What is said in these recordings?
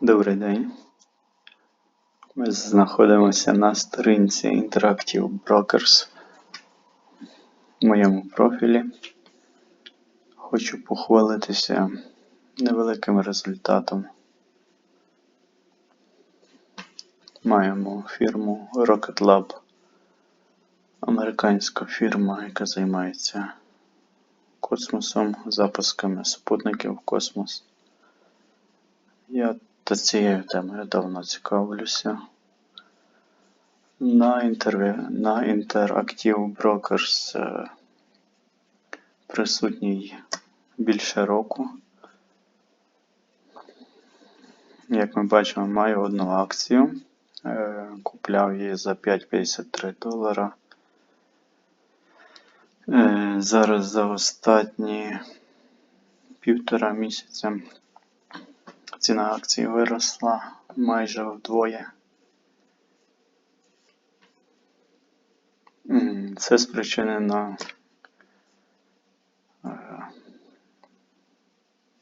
Добрий день. Ми знаходимося на сторінці Interactive Brokers в моєму профілі. Хочу похвалитися невеликим результатом. Маємо фірму Rocket Lab, американська фірма, яка займається космосом, запусками супутників в космос. Я та цією темою давно цікавлюся. На, інтерв'ю, на Interactive Brokers е, присутній більше року. Як ми бачимо, маю одну акцію. Е, Купляв її за 5,53 долара. Е, Зараз за останні півтора місяця ціна акції виросла майже вдвоє. Це спричинено е,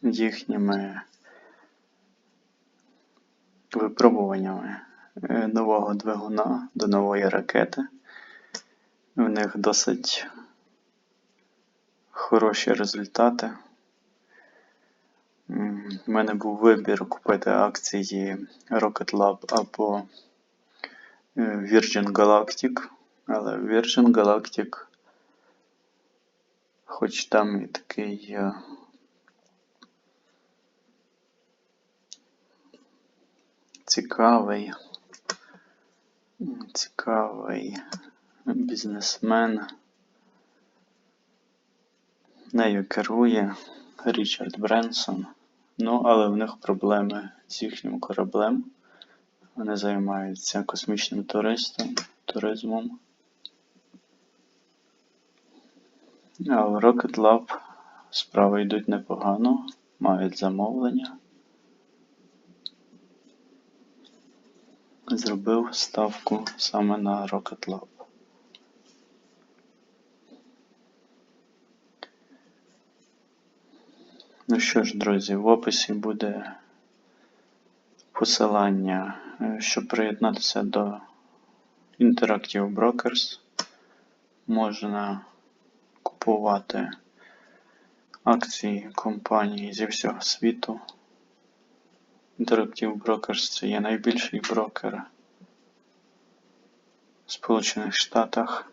їхніми випробуваннями е, нового двигуна до нової ракети. В них досить хороші результати. У мене був вибір купити акції Rocket Lab або е, Virgin Galactic, але Virgin Galactic, хоч там і такий е, цікавий, цікавий бізнесмен. Нею керує Річард Бренсон. Ну, але в них проблеми з їхнім кораблем. Вони займаються космічним туристом, туризмом. А в Rocket Lab справи йдуть непогано, мають замовлення. Зробив ставку саме на Rocket Lab. Ну що ж, друзі, в описі буде посилання, е, щоб приєднатися до Interactive Brokers. Можна купувати акції компаній зі всього світу. Interactive Brokers це є найбільший брокер в Сполучених Штатах.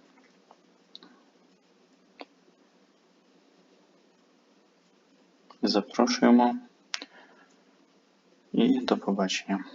Запрошуємо і до побачення.